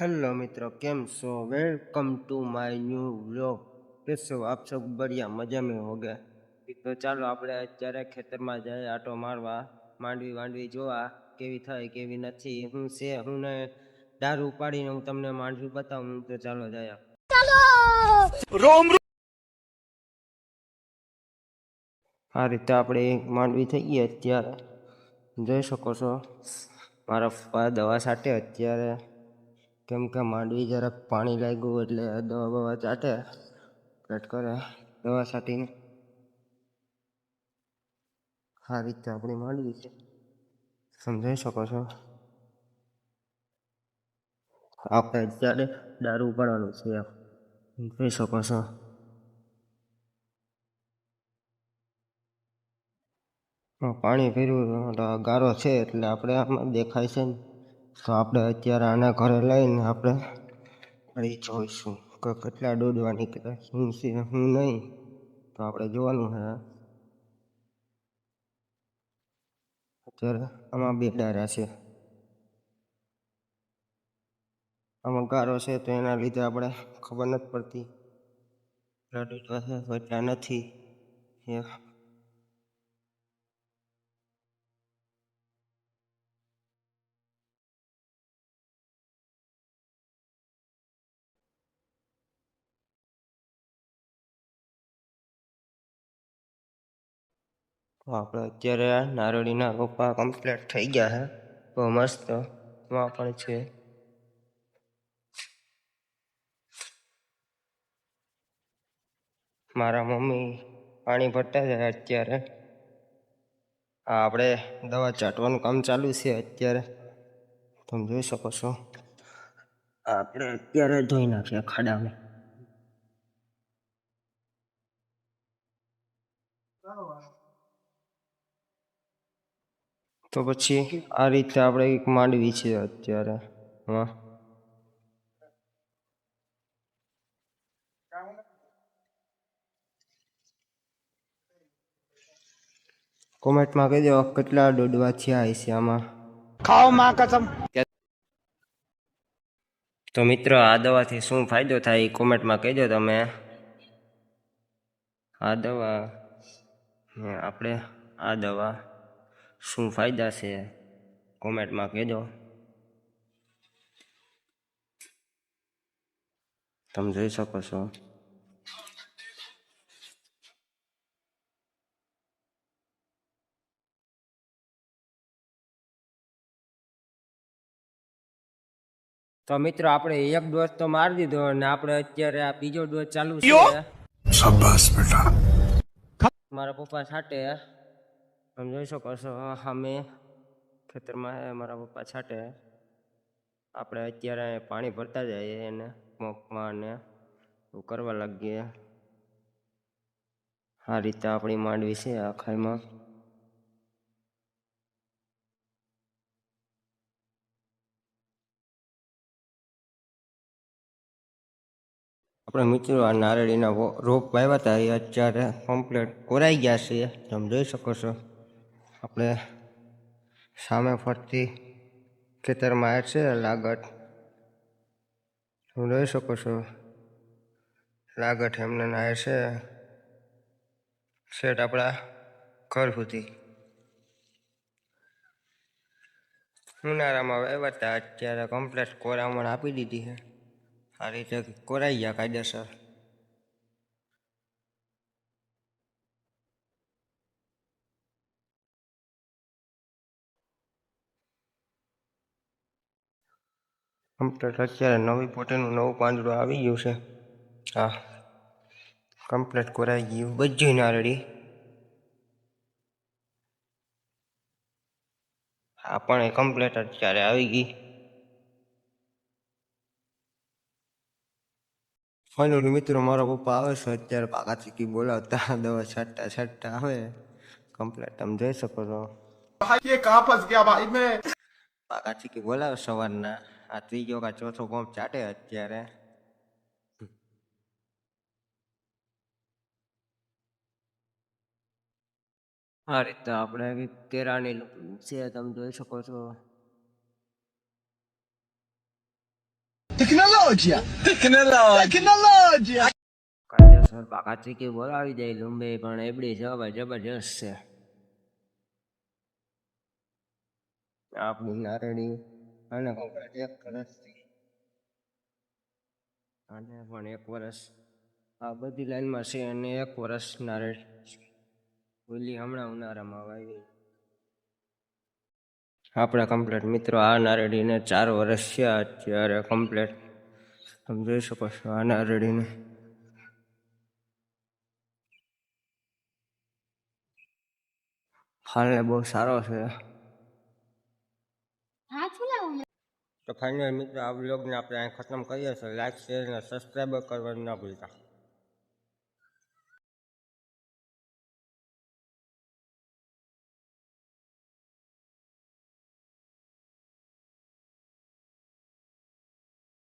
Hello મિત્રો કેમ છો? Welcome to my new vlog. કેસો આપ સૌ બઢિયા મજા મેં હોગે તો ચાલો આપણે અત્યારે ખેતરમાં જઈએ આટો મારવા. માંડવી માંડવી જોવા. કેવી થાય કેવી નથી હું છે હું ને દારૂ ઉપાડીને હું તમને માંડવી બતાવું. તો ચાલો જઈએ આ રીતે આપણે એક માંડવી થઈ ગઈ અત્યારે. જોઈ શકો છો? મારા પપ્પા દવા સાટે અત્યારે. કેમ કે માંડવી જરાક પાણી લાગ્યું એટલે દવા બવા ચાટે. પેટ કરે. દવા છાંટીને. આ રીતે આપણી માંડવી છે. સમજાઈ શકો છો? આપણે અત્યારે દારૂ ઉપાડવાનું છે જોઈ શકો છો? પાણી પીર્યું ગારો છે એટલે આપણે આમાં દેખાય છે ને. તો આપણે અત્યારે આના ઘરે લઈને આપણે ફરી જોઈશું કે કેટલા દોડવા નીકળે શું છે, શું નહીં. તો આપણે જોવાનું છે. અત્યારે આમાં બે ડારા છે. આમાં ગારો છે તો એના લીધે આપણે ખબર નથી પડતી. કેટલા દોડવા છે નથી. એ આપણે અત્યારે નારળીના રોપા કમ્પ્લીટ થઈ ગયા છે બહુ મસ્ત એમાં પણ છે. મારા મમ્મી પાણી ભરતા છે અત્યારે. આ આપણે દવા છાંટવાનું કામ ચાલુ છે અત્યારે. તમે જોઈ શકો છો. આપણે અત્યારે ધોઈ નાખ્યા ખાડામાં. તો પછી આ રીતે આપણે એક માંડવી છે અત્યારે. હા. કોમેન્ટમાં કહી દો કેટલા દોડવા થયા હશે આમાં. ખાઓ માં કસમ. તો મિત્રો આ દવાથી શું ફાયદો થાય એ કોમેન્ટમાં કહેજો તમે. આ દવા આપણે આ દવા શું ફાયદા છે? કોમેન્ટમાં કહેજો. તમે જોઈ શકો છો. તો મિત્રો આપણે એક ડોઝ તો મારી દીધો અને આપણે અત્યારે આ બીજો ડોઝ ચાલુ છે. શાબાશ બેટા. મારા પપ્પા છાંટે તમે જોઈ શકો છો સામે ખેતરમાં મારા પપ્પા છાંટે આપણે અત્યારે પાણી ભરતા જઈએ એને મોકમાં ને એવું કરવા લાગીએ આ રીતે આપણી માંડવી છે આખાઈમાં આપણે મિત્રો આ નારળીના રોપ વાવ્યા હતા એ અત્યારે કમ્પ્લીટ કોરાઈ ગયા છે. તમે જોઈ શકો છો. આપણે સામે ફરતી ખેતરમાં આ છે લાગટ. તમે જોઈ શકો છો, લાગટ એમને નાય છે શેઠ આપણા ઘર સુધી. ઉનાળામાં વહેવાતા, અત્યારે કમ્પ્લેટ કોરામણ આપી દીધી છે. આ રીતે કોરાઈ ગયા કાયદેસર. કમ્પ્લેટ અત્યારે નવી પોટેનું નવું પાંદડું આવી ગયું છે. હા કમ્પ્લેટ કરાઈ ગયું બધું નારડી આ પણ કમ્પ્લેટ અત્યારે આવી ગઈ. ફાઇનલી મિત્રો મારા પપ્પા આવે છે અત્યારે પાકા ચીકી બોલાવતા દવા છાંટતા છાંટતા આવે. કમ્પ્લેટ તમે જોઈ શકો છો. એ કાં ગયા ભાઈ મેં પાકા ચીકી બોલાવે સવારના. આ ત્રીજો કા ચોથો પંપ ચાટે અત્યારે આ રીતે આપણે કેરાની છે તમે જોઈ શકો છો. Tecnologia. Tecnologia. કાયદેસર બાકાથી કે બોલાવી દે લુંબે પણ એબડી જવા જબરજસ્ત છે આપણી નારળી અને એક વર્ષથી અને પણ એક વર્ષ આ બધી લાઈનમાં છે અને એક વર્ષ નારળી ઓલી હમણાં ઉનાળામાં વાવી આપણા કમ્પ્લેટ મિત્રો આ નારેડીને ચાર વર્ષ થયા અત્યારે કમ્પ્લેટ તમે જોઈ શકો છો આ નારેડીને ફાલને બહુ સારો છે તો ફાઇનલ મિત્રો આ બ્લોગને આપણે અહીં ખતમ કરીએ છીએ. લાઇક શેર અને સબસ્ક્રાઈબ કરવાનું ન ભૂલતા.